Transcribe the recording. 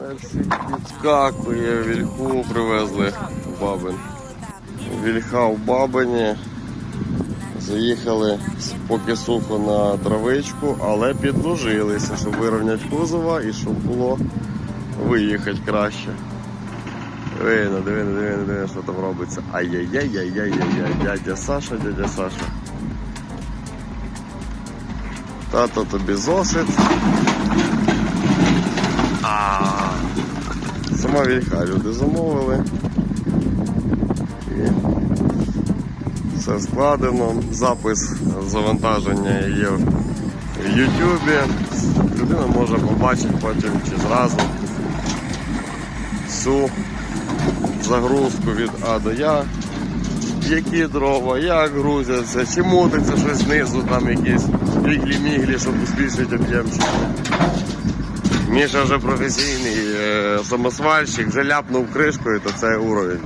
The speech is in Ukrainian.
Персик підскакує, вільху привезли в бабин. Вільха в бабині. Заїхали поки сухо на травичку, але підложилися, щоб вирівняти кузова і щоб було виїхати краще. Диви, диви, диви, диви, що там робиться. Ай-яй-яй-яй-яй-яй, дядя Саша, дядя Саша. Тато тобі зосит. Сама вільха люди замовили. І все складено. Запис завантаження є в Ютубі. Людина може побачити потім чи зразу всю загрузку від А до Я. Які дрова, як грузяться, чи мотиться щось знизу, там якісь фіглі-міглі, щоб збільшити об'ємчик. Міша вже професійний е, самосвальщик, вже кришкою, то це уровень.